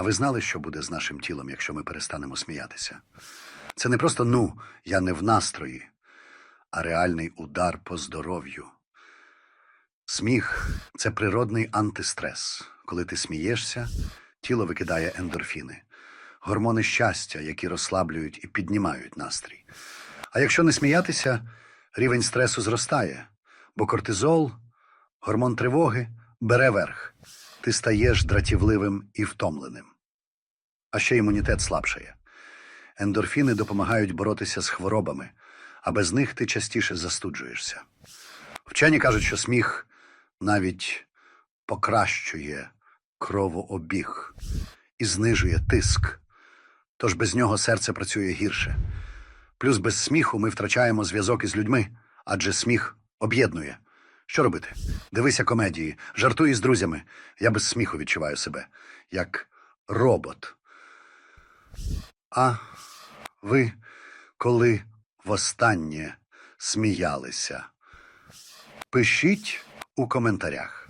А ви знали, що буде з нашим тілом, якщо ми перестанемо сміятися? Це не просто ну, я не в настрої, а реальний удар по здоров'ю. Сміх це природний антистрес. Коли ти смієшся, тіло викидає ендорфіни, гормони щастя, які розслаблюють і піднімають настрій. А якщо не сміятися, рівень стресу зростає, бо кортизол, гормон тривоги, бере верх. Ти стаєш дратівливим і втомленим. А ще імунітет слабшає. Ендорфіни допомагають боротися з хворобами, а без них ти частіше застуджуєшся. Вчені кажуть, що сміх навіть покращує кровообіг і знижує тиск. Тож без нього серце працює гірше. Плюс без сміху ми втрачаємо зв'язок із людьми, адже сміх об'єднує. Що робити? Дивися комедії, жартуй із друзями. Я без сміху відчуваю себе, як робот. А ви коли востаннє сміялися? Пишіть у коментарях.